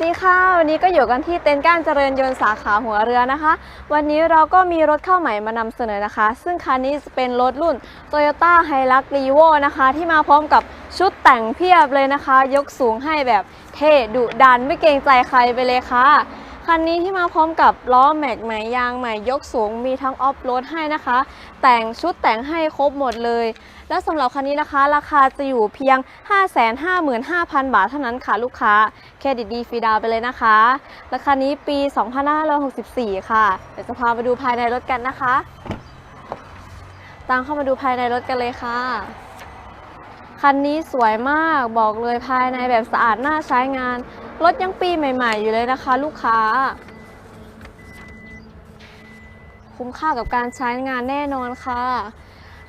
วัสดีค่ะ วันนี้ก็อยู่กันที่เต็นท์ก้านเจริญยนต์สาขาหัวเรือนะคะ วันนี้เราก็มีรถเข้าใหม่มานำเสนอนะคะ ซึ่งคันนี้เป็นรถรุ่น Toyota Hilux Revo นะคะ ที่มาพร้อมกับชุดแต่งเพียบเลยนะคะ ยกสูงให้แบบเท่ดุดันไม่เกรงใจใครไปเลยค่ะคันนี้ที่มาพร้อมกับล้อแม็กใหม่ยางใหม่ยกสูงมีทั้งออฟโรดให้นะคะ แต่งชุดแต่งให้ครบหมดเลย และสำหรับคันนี้นะคะ ราคาจะอยู่เพียง 555,000 บาทเท่านั้นค่ะลูกค้า เครดิตดีฟรีดาวไปเลยนะคะ ราคานี้ปี 2564 ค่ะ เดี๋ยวจะพามาดูภายในรถกันนะคะ ตามเข้ามาดูภายในรถกันเลยค่ะคันนี้สวยมากบอกเลยภายในแบบสะอาดน่าใช้งาน รถยังปีใหม่ ๆ อยู่เลยนะคะ ลูกค้า คุ้มค่ากับการใช้งานแน่นอนค่ะ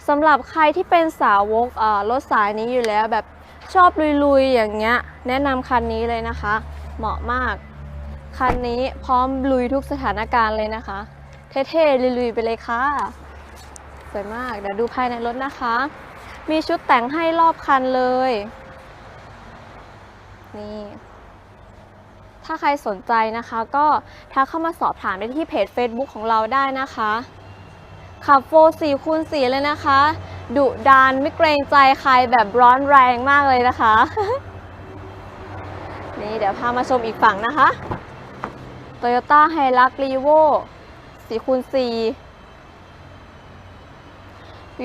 สำหรับใครที่เป็นสาวกรถสายนี้อยู่แล้วแบบชอบลุยๆ อย่างเงี้ย แนะนำคันนี้เลยนะคะ เหมาะมาก คันนี้พร้อมลุยทุกสถานการณ์เลยนะคะ เท่ๆลุยๆไปเลยค่ะสวยมาก เดี๋ยวดูภายในรถนะคะ มีชุดแต่งให้รอบคันเลย นี่ ถ้าใครสนใจนะคะ ก็ทักเข้ามาสอบถามได้ที่เพจ Facebook ของเราได้นะคะขับโฟ4คูณ4เลยนะคะ ดุดานไม่เกรงใจใครแบบร้อนแรงมากเลยนะคะ นี่เดี๋ยวพามาชมอีกฝั่งนะคะ Toyota Hilux Revo 4คูณ4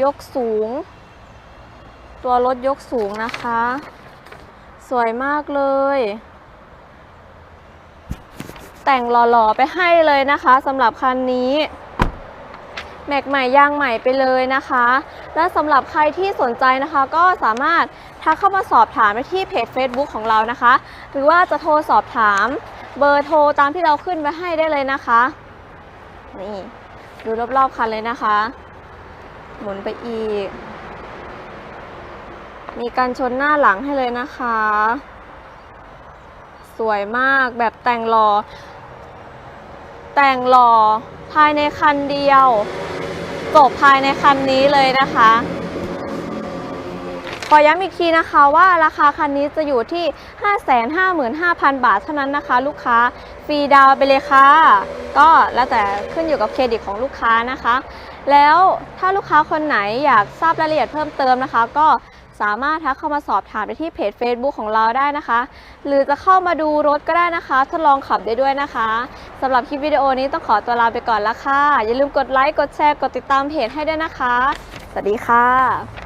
ยกสูง ตัวรถยกสูงนะคะ สวยมากเลย แต่งหล่อๆไปให้เลยนะคะสำหรับคันนี้แม็กใหม่ยางใหม่ไปเลยนะคะ และสำหรับใครที่สนใจนะคะ ก็สามารถทักเข้ามาสอบถามไปที่เพจ Facebook ของเรานะคะ หรือว่าจะโทรสอบถามเบอร์โทรตามที่เราขึ้นไว้ให้ได้เลยนะคะนี่ดูรอบๆคันเลยนะคะ หมุนไปอีก มีการชนหน้าหลังให้เลยนะคะ สวยมากแบบแต่งหล่อ แต่งหล่อภายในคันเดียว จบภายในคันนี้เลยนะคะขอย้ำอีกทีนะคะว่าราคาคันนี้จะอยู่ที่ 555,000 บาทเท่านั้นนะคะ ลูกค้าฟรีดาวไปเลยค่ะ ก็แล้วแต่ขึ้นอยู่กับเครดิตของลูกค้านะคะ แล้วถ้าลูกค้าคนไหนอยากทราบรายละเอียดเพิ่มเติมนะคะ ก็ สามารถทักเข้ามาสอบถามได้ที่เพจ Facebook ของเราได้นะคะ หรือจะเข้ามาดูรถก็ได้นะคะ ทดลองขับได้ด้วยนะคะสำหรับคลิปวิดีโอนี้ต้องขอตัวลาไปก่อนละค่ะ อย่าลืมกดไลค์กดแชร์กดติดตามเพจให้ด้วยนะคะ สวัสดีค่ะ